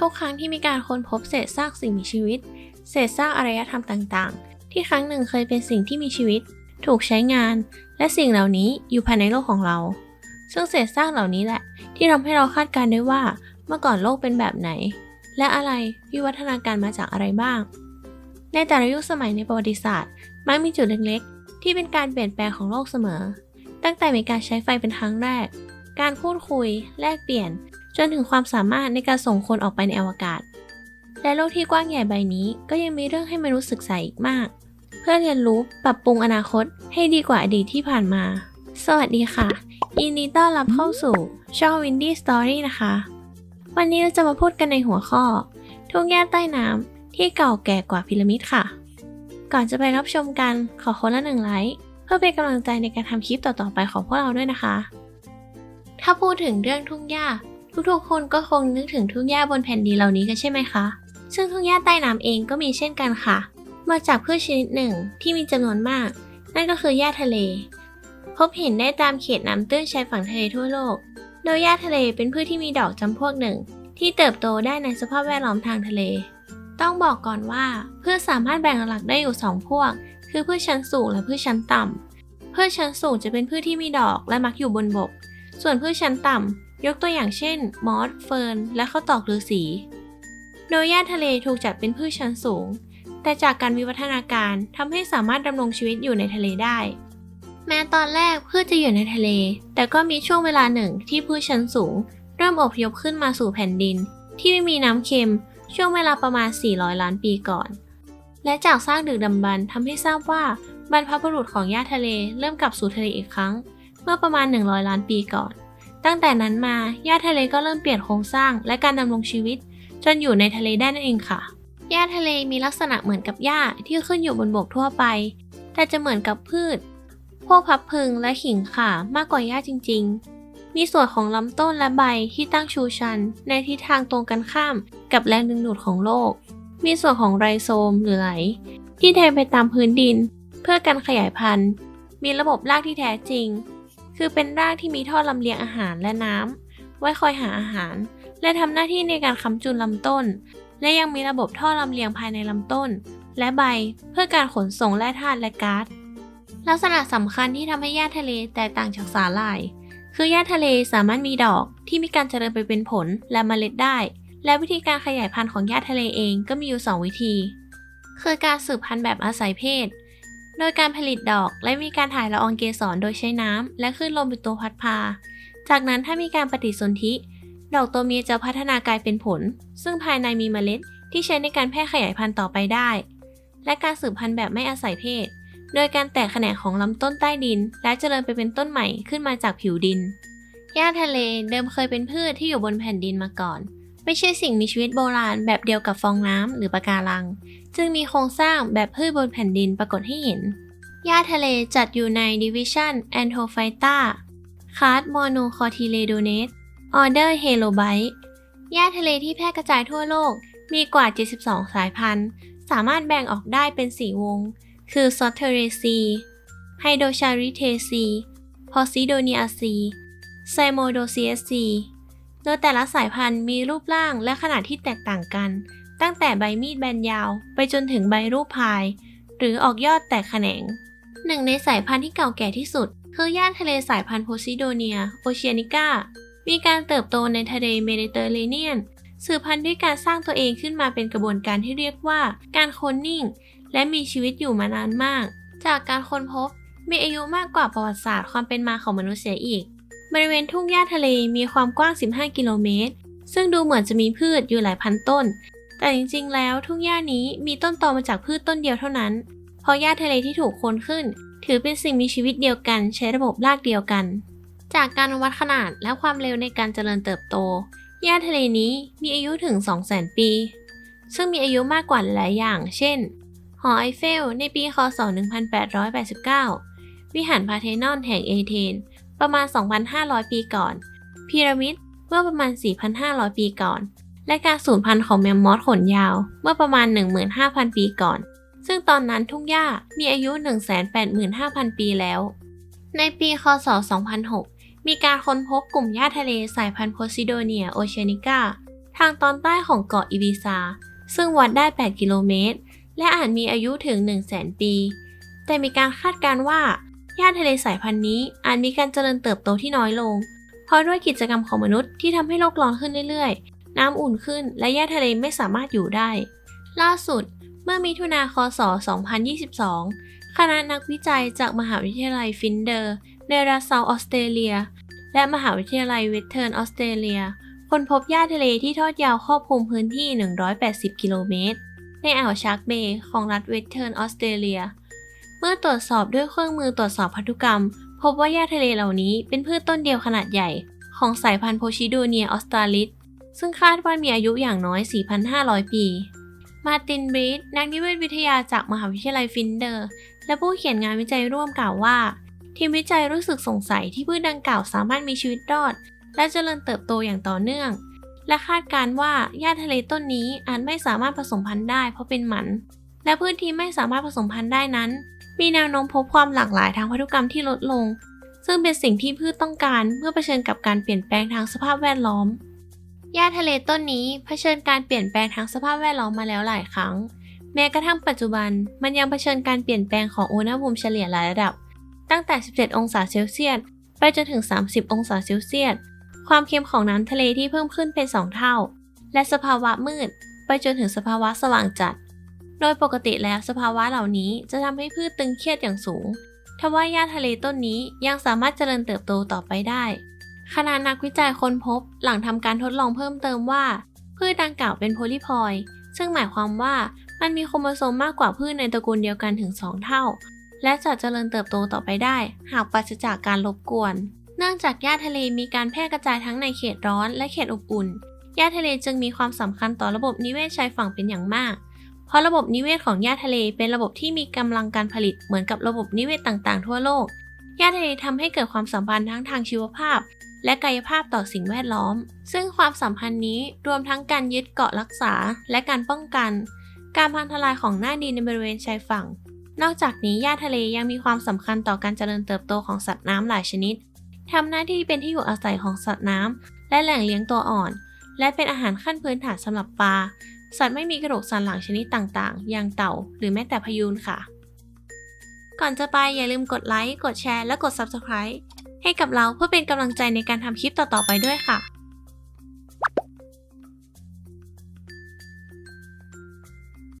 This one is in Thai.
ทุกครั้งที่มีการค้นพบเศษซากสิ่งมีชีวิต เศษซากอารยธรรมต่างๆ ที่ครั้งหนึ่งเคยเป็นสิ่งที่มีชีวิต ถูกใช้งาน และสิ่งเหล่านี้อยู่ภายในโลกของเรา ซึ่งเศษซากเหล่านี้แหละ ที่ทำให้เราคาดการณ์ได้ว่าเมื่อก่อนโลกเป็นแบบไหน และอะไรวิวัฒนาการมาจากอะไรบ้าง ในแต่ละยุคสมัยในประวัติศาสตร์มักมีจุดเล็กๆ ที่เป็นการเปลี่ยนแปลงของโลกเสมอ ตั้งแต่มีการใช้ไฟเป็นครั้งแรก การพูดคุย แลกเปลี่ยน จนถึงความสามารถในการส่งคนออกไปในอวกาศ และโลกที่กว้างใหญ่ใบนี้ก็ยังมีเรื่องให้มนุษย์ศึกษาอีกมาก เพื่อเรียนรู้ปรับปรุงอนาคตให้ดีกว่าอดีตที่ผ่านมา สวัสดีค่ะยินดีต้อนรับเข้าสู่ช่อง Windy Story นะคะ วันนี้เราจะมาพูดกันในหัวข้อ ทุ่งหญ้าใต้น้ำที่เก่าแก่กว่าพีระมิดค่ะ ก่อนจะไปรับชมกันขอคนละหนึ่งไลค์เพื่อเป็นกำลังใจในการทำคลิปต่อๆไปของพวกเราด้วยนะคะ ถ้าพูดถึงเรื่องทุ่งหญ้า ทุกๆ คนก็คงนึกถึงทุ่งหญ้าบนแผ่นดินเหล่านี้กันใช่ไหมคะ ซึ่งทุ่งหญ้าใต้น้ำเองก็มีเช่นกันค่ะ มาจากพืชชนิดหนึ่งที่มีจำนวนมาก นั่นก็คือหญ้าทะเล พบเห็นได้ตามเขตน้ำตื้นชายฝั่งทะเลทั่วโลก โดยหญ้าทะเลเป็นพืชที่มีดอกจำพวกหนึ่ง ที่เติบโตได้ในสภาพแวดล้อมทางทะเล ต้องบอกก่อนว่าพืชสามารถแบ่งหลักได้อยู่ 2 พวก คือพืชชั้นสูงและพืชชั้นต่ำพืชชั้นสูงจะเป็นพืชที่มีดอกและมักอยู่บนบก ส่วนพืชชั้นต่ำ ยกตัวอย่างเช่น มอส เฟิร์น และข้าวตอกฤาษี โดยหญ้าทะเลถูกจัดเป็นพืชชั้นสูง แต่จากการวิวัฒนาการทำให้สามารถดำรงชีวิตอยู่ในทะเลได้ แม้ตอนแรกพืชจะอยู่ในทะเล แต่ก็มีช่วงเวลาหนึ่งที่พืชชั้นสูง เริ่มอพยพขึ้นมาสู่แผ่นดิน ที่ไม่มีน้ำเค็ม ช่วงเวลาประมาณ 400 ล้านปีก่อน และจากซากดึกดำบรรพ์ทำให้ทราบว่าบรรพบุรุษของหญ้าทะเลเริ่มกลับสู่ทะเลอีกครั้ง เมื่อประมาณ 100 ล้านปีก่อน ตั้งแต่นั้นมาหญ้าทะเลก็เริ่มเปลี่ยนโครงสร้างและการดำรงชีวิต จนอยู่ในทะเลได้นั่นเองค่ะหญ้าทะเลมีลักษณะเหมือนกับหญ้าที่ขึ้นอยู่บนบกทั่วไป แต่จะเหมือนกับพืช พวกพับพึงและขิงข่ามากกว่าหญ้าจริง ๆ มีส่วนของลำต้นและใบที่ตั้งชูชัน ในทิศทางตรงกันข้ามกับแรงดึงดูดของโลก มีส่วนของไรโซมหรือไหล ที่แทงไปตามพื้นดิน เพื่อการขยายพันธุ์ มีระบบรากที่แท้จริง คือเป็นรากที่มีท่อลำเลียงอาหารและน้ำไว้คอยหาอาหาร และทำหน้าที่ในการค้ำจุนลำต้น และยังมีระบบท่อลำเลียงภายในลำต้น และใบเพื่อการขนส่งแร่ธาตุและก๊าซลักษณะสำคัญที่ทำให้หญ้าทะเลแตกต่างจากสาหร่าย คือหญ้าทะเลสามารถมีดอกที่มีการเจริญไปเป็นผลและเมล็ดได้ และวิธีการขยายพันธุ์ของหญ้าทะเลเองก็มีอยู่ 2 วิธี คือการสืบพันธุ์แบบอาศัยเพศ โดยการผลิตดอกและมีการถ่ายละอองเกสรโดยใช้น้ำและคลื่นลมเป็นตัวพัดพา จากนั้นถ้ามีการปฏิสนธิ ดอกตัวเมียจะพัฒนากลายเป็นผล ซึ่งภายในมีเมล็ดที่ใช้ในการแพร่ขยายพันธุ์ต่อไปได้ และการสืบพันธุ์แบบไม่อาศัยเพศ โดยการแตกแขนงของลำต้นใต้ดิน และเจริญไปเป็นต้นใหม่ขึ้นมาจากผิวดินหญ้าทะเลเดิมเคยเป็นพืชที่อยู่บนแผ่นดินมาก่อน ไม่ใช่สิ่งมีชีวิตโบราณแบบเดียวกับฟองน้ำหรือปะการัง จึงมีโครงสร้างแบบพืชบนแผ่นดินปรากฏให้เห็น หญ้าทะเลจัดอยู่ใน Division Anthophyta, Class Monocotyledonate Order Helobite หญ้าทะเลที่แพร่กระจายทั่วโลกมีกว่า 72 สายพันธุ์ สามารถแบ่งออกได้เป็น 4 วง คือ s o t e r a c e Hydrocharitacea Posidoniaceae Cymodociaceae โดยแต่ละสายพันธุ์มีรูปร่างและขนาดที่แตกต่างกัน ตั้งแต่ใบมีดแบนยาว ไปจนถึงใบรูปพาย หรือออกยอดแตกแขนง หนึ่งในสายพันธุ์ที่เก่าแก่ที่สุด คือย่านทะเลสายพันธุ์โพซิโดเนียโอเชียนิก้า มีการเติบโตในทะเลเมดิเตอร์เรเนียน สืบพันธุ์ด้วยการสร้างตัวเองขึ้นมาเป็นกระบวนการที่เรียกว่าการโคลนนิ่ง และมีชีวิตอยู่มานานมาก จากการค้นพบมีอายุมากกว่าประวัติศาสตร์ความเป็นมาของมนุษย์เสียอีก บริเวณทุ่งหญ้าทะเลมีความกว้าง 15 กิโลเมตร ซึ่งดูเหมือนจะมีพืชอยู่หลายพันต้น แต่จริงๆ แล้วทุ่งหญ้านี้มีต้นตอมาจากพืชต้นเดียวเท่านั้น เพราะหญ้าทะเลที่ถูกโคนขึ้น ถือเป็นสิ่งมีชีวิตเดียวกันใช้ระบบรากเดียวกัน จากการวัดขนาดและความเร็วในการเจริญเติบโต หญ้าทะเลนี้มีอายุถึง 200,000 ปี ซึ่งมีอายุมากกว่าหลายอย่าง เช่น หอไอเฟลในปี คศ 1889 วิหารพาเทนอนแห่งเอเธน ประมาณ 2,500 ปีก่อน พีระมิดเมื่อประมาณ 4,500 ปีก่อน และการสูญพันธุ์ของแมมมอสขนยาวเมื่อประมาณ 15,000 ปีก่อน ซึ่งตอนนั้นทุ่งหญ้ามีอายุ 185,000 ปีแล้ว ในปีคศ 2006 มีการค้นพบกลุ่มหญ้าทะเลสายพันธุ์โพซิโดเนียโอเชนิกาทางตอนใต้ของเกาะอิบิซา ซึ่งวัดได้ 8 กิโลเมตร และอาจมีอายุถึง 1 0 0 0 0แสนปี แต่มีการคาดการณ์ว่า หญ้าทะเลสายพันธุ์นี้อาจมีการเจริญเติบโตที่น้อยลง เพราะด้วยกิจกรรมของมนุษย์ที่ทำให้โลกร้อนขึ้นเรื่อยๆ น้ำอุ่นขึ้นและหญ้าทะเลไม่สามารถอยู่ได้ ล่าสุด เมื่อมิถุนาคศ 2022 คณะนักวิจัยจากมหาวิทยาลัยฟินเดอร์ในรัฐเซาท์ออสเตรเลีย และมหาวิทยาลัยเวสเทิร์นออสเตรเลียค้นพบหญ้าทะเลที่ทอดยาวครอบคลุมพื้นที่ 180 กิโลเมตร ในอ่าวชาร์กเบย์ของรัฐเวสเทิร์นออสเตรเลีย เมื่อตรวจสอบด้วยเครื่องมือตรวจสอบพันธุกรรม พบว่าหญ้าทะเลเหล่านี้เป็นพืชต้นเดียวขนาดใหญ่ ของสายพันธุ์โพชิโดเนียออสตราลิสซึ่งคาดว่ามีอายุอย่างน้อย 4,500 ปี มาร์ตินบรีดนักนิเวศวิทยาจากมหาวิทยาลัยฟินเดอร์ และผู้เขียนงานวิจัยร่วมกล่าวว่า ทีมวิจัยรู้สึกสงสัยที่พืชดังกล่าวสามารถมีชีวิตรอด และเจริญเติบโตอย่างต่อเนื่อง และคาดการณ์ว่าหญ้าทะเลต้นนี้อาจไม่สามารถผสมพันธุ์ได้เพราะเป็นหมัน และพืชที่ไม่สามารถผสมพันธุ์ได้นั้น มีแนวโน้มพบความหลากหลายทางพันธุกรรมที่ลดลง ซึ่งเป็นสิ่งที่พืชต้องการเมื่อเผชิญกับการเปลี่ยนแปลงทางสภาพแวดล้อมหญ้าทะเลต้นนี้เผชิญการเปลี่ยนแปลงทางสภาพแวดล้อมมาแล้วหลายครั้ง แม้กระทั่งปัจจุบันมันยังเผชิญการเปลี่ยนแปลงของอุณหภูมิเฉลี่ยหลายระดับ ตั้งแต่ 17 องศาเซลเซียสไปจนถึง 30 องศาเซลเซียส ความเค็มของน้ำทะเลที่เพิ่มขึ้นเป็น 2 เท่า และสภาวะมืด ไปจนถึงสภาวะสว่างจัด โดยปกติแล้วสภาวะเหล่านี้จะทำให้พืชตึงเครียดอย่างสูง ทว่าหญ้าทะเลต้นนี้ยังสามารถเจริญเติบโตต่อไปได้ คณะนักวิจัยค้นพบหลังทำการทดลองเพิ่มเติมว่า พืชดังกล่าวเป็นโพลีพอยซึ่งหมายความว่ามันมีโครโมโซมมากกว่าพืชในตระกูลเดียวกันถึง 2 เท่า และจะเจริญเติบโตต่อไปได้ หากปราศจากการรบกวน เนื่องจากหญ้าทะเลมีการแพร่กระจายทั้งในเขตร้อนและเขตอบอุ่นหญ้าทะเลจึงมีความสำคัญต่อระบบนิเวศชายฝั่งเป็นอย่างมาก เพราะระบบนิเวศของหญ้าทะเลเป็นระบบที่มีกำลังการผลิตเหมือนกับระบบนิเวศต่างๆ ทั่วโลก หญ้าทะเลทำให้เกิดความสัมพันธ์ทั้งทางชีวภาพ และกายภาพต่อสิ่งแวดล้อม ซึ่งความสัมพันธ์นี้รวมทั้งการยึดเกาะรักษาและการป้องกัน การพังทลายของหน้าดินในบริเวณชายฝั่ง นอกจากนี้หญ้าทะเลยังมีความสำคัญต่อการเจริญเติบโตของสัตว์น้ำหลายชนิดทำหน้าที่เป็นที่อยู่อาศัยของสัตว์น้ำและแหล่งเลี้ยงตัวอ่อน และเป็นอาหารขั้นพื้นฐานสำหรับปลา สัตว์ไม่มีกระดูกสันหลังชนิดต่างๆ อย่างเต่า หรือแม้แต่พยูนค่ะ ก่อนจะไปอย่าลืมกดไลค์ กดแชร์ และกด Subscribe ให้กับเราเพื่อเป็นกำลังใจในการทำคลิปต่อๆไปด้วยค่ะ